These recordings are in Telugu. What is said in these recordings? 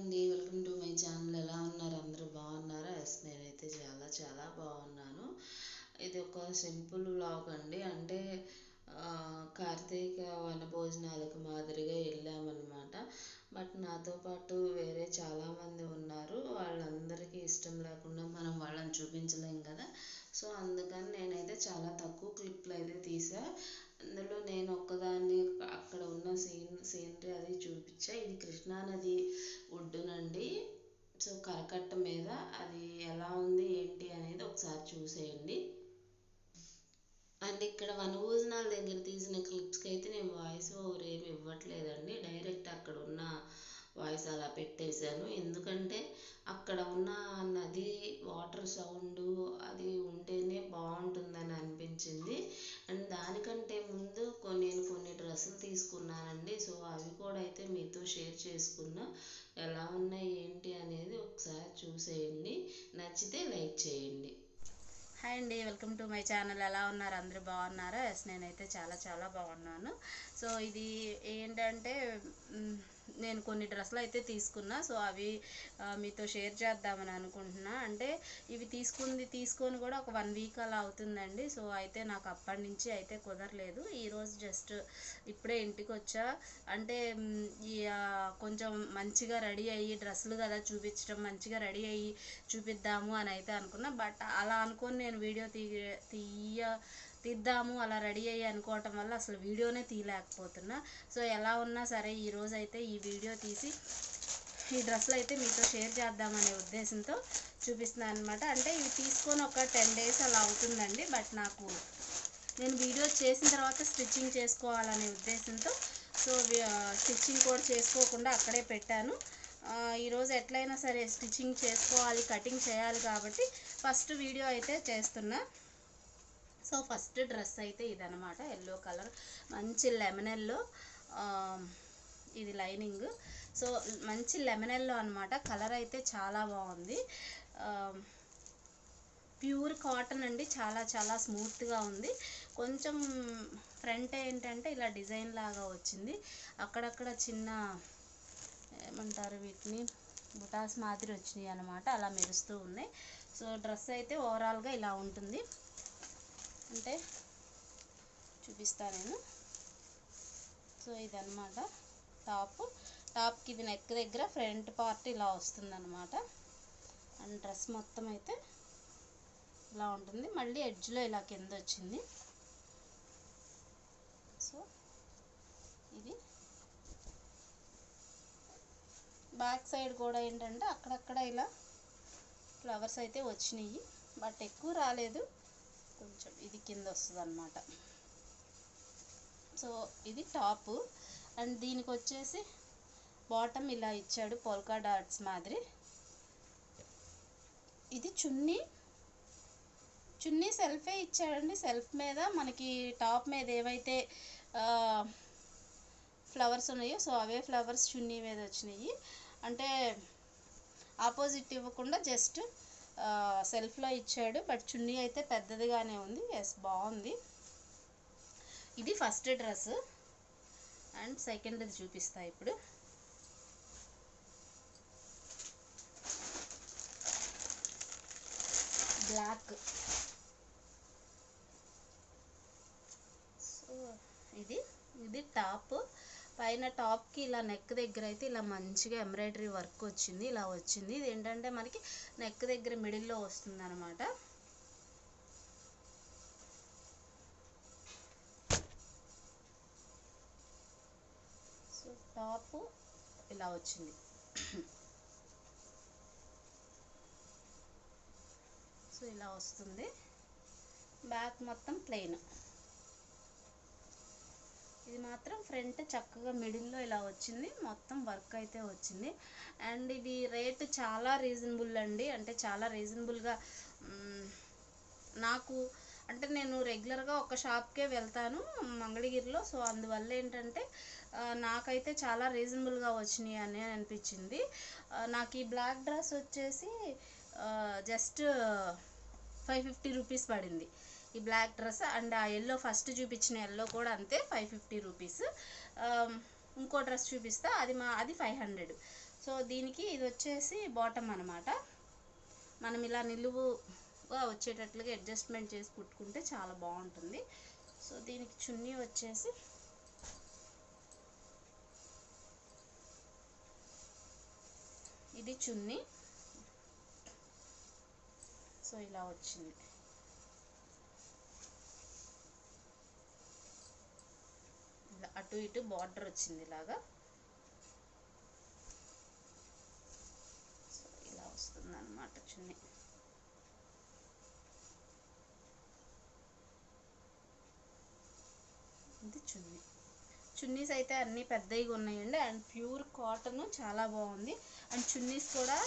అండి వెల్కమ్ టు మై ఛానల్ ఎలా ఉన్నారు? అందరూ బాగున్నారా? ఎస్ నేనైతే చాలా చాలా బాగున్నాను. ఇది ఒక సింపుల్ వ్లాగ్ అండి. అంటే కార్తీక వనభోజనాలకు మాదిరిగా వెళ్ళామన్నమాట. బట్ నాతో పాటు వేరే చాలామంది ఉన్నారు. వాళ్ళందరికీ ఇష్టం లేకుండా మనం వాళ్ళని చూపించలేం కదా. సో అందుకని నేనైతే చాలా తక్కువ క్లిప్లు అయితే తీసా. అందులో నేను ఒక్కదాన్ని అక్కడ ఉన్న సీన్ సీనరీ అది చూపించా. ఇది కృష్ణానది ఒడ్డునండి. సో కరకట్ట మీద అది ఎలా ఉంది ఏంటి అనేది ఒకసారి చూసేయండి. అండ్ ఇక్కడ వనభోజనాల దగ్గర తీసిన క్లిప్స్కి అయితే నేను వాయిస్ ఓవర్ ఏమి ఇవ్వట్లేదండి. వాయిస్ అలా పెట్టేశాను. ఎందుకంటే అక్కడ ఉన్న నది వాటర్ సౌండ్ అది ఉంటేనే బాగుంటుందని అనిపించింది. అండ్ దానికంటే ముందు కొన్ని నేను కొన్ని డ్రెస్సులు తీసుకున్నానండి. సో అవి కూడా అయితే మీతో షేర్ చేసుకున్నా. ఎలా ఉన్నాయి ఏంటి అనేది ఒకసారి చూసేయండి. నచ్చితే లైక్ చేయండి. హాయ్ అండి. Welcome to my channel. ఎలా ఉన్నారు? అందరూ బాగున్నారా? ఎస్ నేనైతే చాలా చాలా బాగున్నాను. సో ఇది ఏంటంటే నేను కొన్ని డ్రెస్సులు అయితే తీసుకున్నా. సో అవి మీతో షేర్ చేద్దామని అనుకుంటున్నా. అంటే ఇవి తీసుకుంది తీసుకొని కూడా ఒక వన్ వీక్ అలా అవుతుందండి. సో అయితే నాకు అప్పటి నుంచి అయితే కుదరలేదు. ఈరోజు జస్ట్ ఇప్పుడే ఇంటికి వచ్చా. అంటే కొంచెం మంచిగా రెడీ అయ్యి డ్రెస్సులు కదా చూపించడం మంచిగా రెడీ అయ్యి చూపిద్దాము అని అయితే అనుకున్నా. బట్ అలా అనుకొని నేను వీడియో తీ తీయ తీద్దాము అలా రెడీ అయ్యి అనుకోవటం వల్ల అసలు వీడియోనే తీయలేకపోతున్నా. సో ఎలా ఉన్నా సరే ఈరోజు అయితే ఈ వీడియో తీసి ఈ డ్రెస్సులు అయితే మీతో షేర్ చేద్దామనే ఉద్దేశంతో చూపిస్తున్నాను అనమాట అంటే ఇవి తీసుకొని ఒక టెన్ డేస్ అలా అవుతుందండి. బట్ నాకు నేను వీడియో చేసిన తర్వాత స్టిచ్చింగ్ చేసుకోవాలనే ఉద్దేశంతో సో స్టిచ్చింగ్ కూడా చేసుకోకుండా అక్కడే పెట్టాను. ఈరోజు ఎట్లయినా సరే స్టిచ్చింగ్ చేసుకోవాలి కటింగ్ చేయాలి కాబట్టి ఫస్ట్ వీడియో అయితే చేస్తున్నా. సో ఫస్ట్ డ్రెస్ అయితే ఇదనమాట ఎల్లో కలర్ మంచి లెమనెల్లో ఇది లైనింగ్. సో మంచి లెమనెల్లో అనమాట కలర్ అయితే చాలా బాగుంది. ప్యూర్ కాటన్ అండి చాలా చాలా స్మూత్గా ఉంది. కొంచెం ఫ్రంట్ ఏంటంటే ఇలా డిజైన్ లాగా వచ్చింది. అక్కడక్కడ చిన్న ఏమంటారు వీటిని బుటాస్ మాదిరి వచ్చినాయి అనమాట అలా మెరుస్తూ ఉన్నాయి. సో డ్రెస్ అయితే ఓవరాల్గా ఇలా ఉంటుంది. అంటే చూపిస్తా నేను. సో ఇదన్నమాట. టాప్. టాప్కి ఇది నెక్ దగ్గర ఫ్రంట్ పార్ట్ ఇలా వస్తుందన్నమాట. అండ్ డ్రెస్ మొత్తం అయితే ఇలా ఉంటుంది. మళ్ళీ ఎడ్జ్లో ఇలా కింద వచ్చింది. సో ఇది. బ్యాక్ సైడ్ కూడా ఏంటంటే అక్కడక్కడ ఇలా ఫ్లవర్స్ అయితే వచ్చినాయి. బట్ ఎక్కువ రాలేదు. కొంచెం ఇది కింద వస్తుంది అనమాట సో ఇది టాప్. అండ్ దీనికి వచ్చేసి బాటమ్ ఇలా ఇచ్చాడు పోల్కా డాట్స్ మాదిరి. ఇది చున్నీ. చున్నీ సెల్ఫే ఇచ్చాడండి. సెల్ఫ్ మీద మనకి టాప్ మీద ఏవైతే ఫ్లవర్స్ ఉన్నాయో సో అవే ఫ్లవర్స్ చున్నీ మీద వచ్చినాయి. అంటే ఆపోజిట్ ఇవ్వకుండా జస్ట్ సెల్ఫ్లో ఇచ్చాడు బట్ చున్నీ అయితే పెద్దదిగానే ఉంది. ఎస్ బాగుంది. ఇది ఫస్ట్ డ్రెస్. అండ్ సెకండ్ చూపిస్తా ఇప్పుడు. బ్లాక్ సో ఇది ఇది టాప్. పైన టాప్కి ఇలా నెక్ దగ్గర అయితే ఇలా మంచిగా ఎంబ్రాయిడరీ వర్క్ వచ్చింది ఇలా వచ్చింది. ఇది ఏంటంటే మనకి నెక్ దగ్గర మిడిల్లో వస్తుంది అనమాట సో టాప్ ఇలా వచ్చింది. సో ఇలా వస్తుంది. బ్యాక్ మొత్తం ప్లెయిన్. ఇది మాత్రం ఫ్రంట్ చక్కగా మిడిల్లో ఇలా వచ్చింది. మొత్తం వర్క్ అయితే వచ్చింది. అండ్ ఇది రేట్ చాలా రీజనబుల్ అండి. అంటే చాలా రీజనబుల్గా నాకు అంటే నేను రెగ్యులర్గా ఒక షాప్కే వెళ్తాను మంగళగిరిలో. సో అందువల్ల ఏంటంటే నాకైతే చాలా రీజనబుల్గా వచ్చినాయి అని అనిపించింది. నాకు ఈ బ్లాక్ డ్రెస్ వచ్చేసి జస్ట్ ఫైవ్ ఫిఫ్టీ రూపీస్ పడింది. ఈ బ్లాక్ డ్రెస్ అండ్ ఆ ఎల్లో ఫస్ట్ చూపించిన ఎల్లో కూడా అంతే ఫైవ్ ఫిఫ్టీ రూపీస్ ఇంకో డ్రెస్ చూపిస్తా అది మా అది ఫైవ్ హండ్రెడ్ సో దీనికి ఇది వచ్చేసి బాటమ్ అనమాట మనం ఇలా నిలువుగా వచ్చేటట్లుగా అడ్జస్ట్మెంట్ చేసి కుట్టుకుంటే చాలా బాగుంటుంది. సో దీనికి చున్నీ వచ్చేసి ఇది చున్నీ. సో ఇలా వచ్చింది ఇలా అటు ఇటు బార్డర్ వచ్చింది ఇలాగా. సో ఇలా వస్తుంది అనమాట చున్నీ. ఇది చున్నీ. చున్నీస్ అయితే అన్నీ పెద్దవిగా ఉన్నాయండి. అండ్ ప్యూర్ కాటన్ చాలా బాగుంది. అండ్ చున్నీస్ కూడా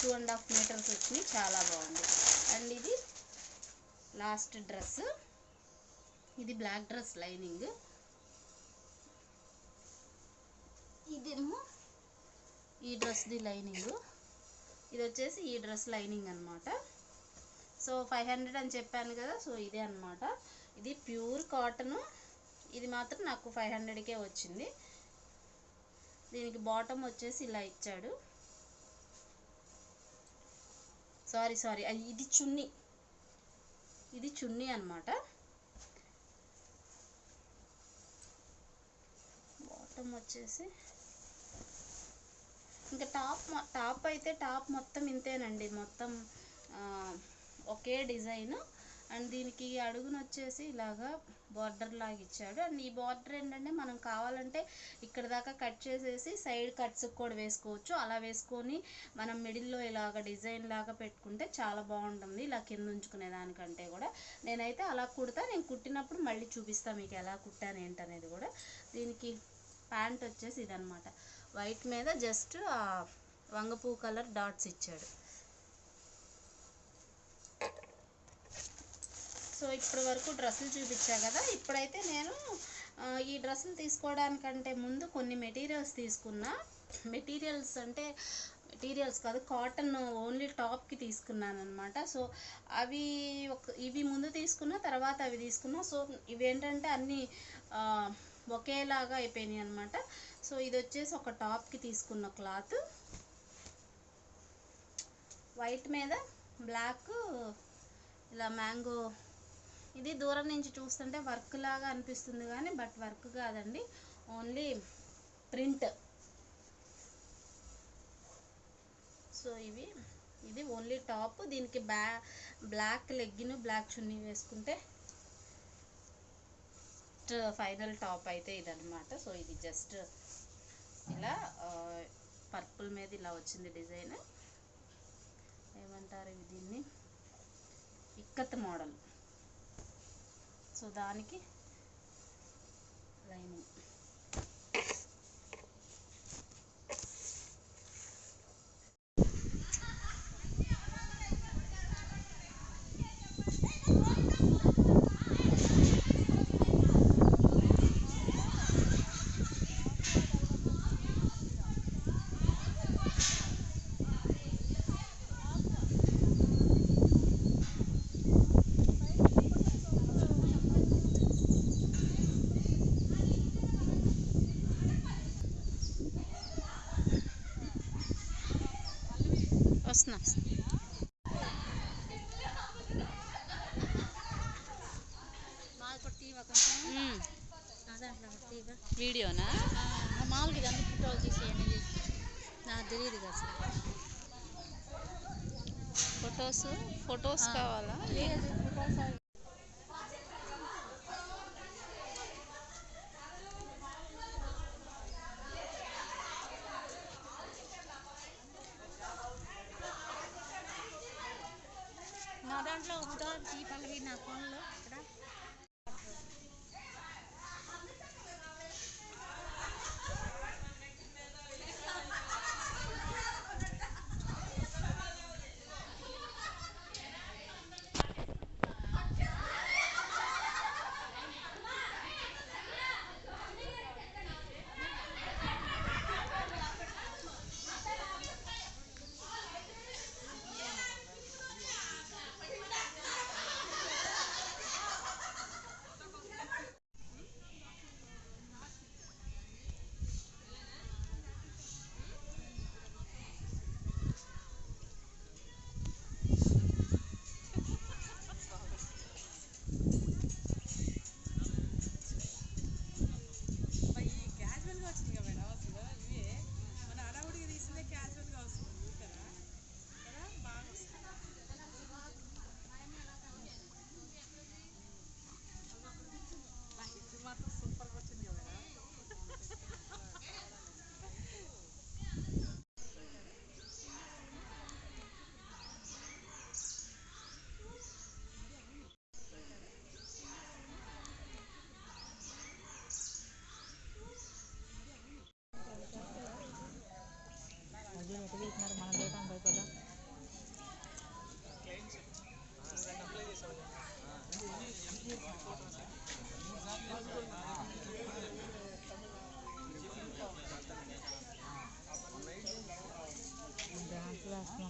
టూ అండ్ హాఫ్ మీటర్స్ వచ్చినాయి చాలా బాగుంది. అండ్ ఇది లాస్ట్ డ్రెస్. ఇది బ్లాక్ డ్రెస్ లైనింగ్. ఇదేమో? ఈ డ్రెస్ది లైనింగ్. ఇది వచ్చేసి ఈ డ్రెస్ లైనింగ్ అనమాట సో ఫైవ్ హండ్రెడ్ అని చెప్పాను కదా సో ఇదే అనమాట ఇది ప్యూర్ కాటన్. ఇది మాత్రం నాకు ఫైవ్ హండ్రెడ్కే వచ్చింది. దీనికి బాటమ్ వచ్చేసి ఇలా ఇచ్చాడు. సారీ సారీ ఇది చున్నీ. ఇది చున్నీ అనమాట బాటమ్ వచ్చేసి ఇంకా టాప్ టాప్ అయితే టాప్ మొత్తం ఇంతేనండి. మొత్తం ఒకే డిజైన్. అండ్ దీనికి అడుగును వచ్చేసి ఇలాగా బార్డర్ లాగా ఇచ్చాడు. అండ్ ఈ బార్డర్ ఏంటంటే మనం కావాలంటే ఇక్కడ దాకా కట్ చేసేసి సైడ్ కట్స్ కూడా వేసుకోవచ్చు. అలా వేసుకొని మనం మిడిల్లో ఇలాగ డిజైన్ లాగా పెట్టుకుంటే చాలా బాగుంటుంది. ఇలా కింద ఉంచుకునే దానికంటే కూడా. నేనైతే అలా కుడతా. నేను కుట్టినప్పుడు మళ్ళీ చూపిస్తాను మీకు ఎలా కుట్టాను ఏంటనేది కూడా. దీనికి ప్యాంట్ వచ్చేసి ఇదనమాట వైట్ మీద జస్ట్ వంగపూ కలర్ డాట్స్ ఇచ్చాడు. సో ఇప్పటి వరకు డ్రెస్సులు చూపించా కదా ఇప్పుడైతే నేను ఈ డ్రెస్సులు తీసుకోవడానికంటే ముందు కొన్ని మెటీరియల్స్ తీసుకున్నా. మెటీరియల్స్ అంటే మెటీరియల్స్ కాదు కాటన్ ఓన్లీ టాప్కి తీసుకున్నాను అనమాట సో అవి ఒక ఇవి ముందు తీసుకున్న తర్వాత అవి తీసుకున్నా. సో ఇవేంటంటే అన్నీ ఒకేలాగా అయిపోయినాయి అనమాట సో ఇది వచ్చేసి ఒక టాప్కి తీసుకున్న క్లాత్. వైట్ మీద బ్లాక్ ఇలా మ్యాంగో ఇది దూరం నుంచి చూస్తుంటే వర్క్ లాగా అనిపిస్తుంది కానీ బట్ వర్క్ కాదండి. ఓన్లీ ప్రింట్ సో ఇవి ఇది ఓన్లీ టాప్ దీనికి బ్యా బ్లాక్ లెగ్గిన్ బ్లాక్ చున్నీ వేసుకుంటే ఫైనల్ టాప్ అయితే ఇదనమాట సో ఇది జస్ట్ ఇలా పర్పుల్ మీద ఇలా వచ్చింది డిజైన్. ఏమంటారు ఇవి దీన్ని? ఇక్కత్ మోడల్. సో దానికి వీడియోనా? మామూలుగా అన్ని ఫోటోలు తీసేయండి. నాకు తెలియదు కదా ఫొటోస్ ఫొటోస్ కావాలా? দশ দিয়ে পারবি না পড়ল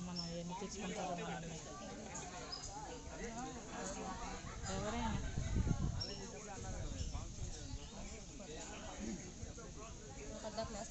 మనం ఎన్ని తెచ్చుకుంటారో మనం ఎవరైనా పడ్డా క్లాస్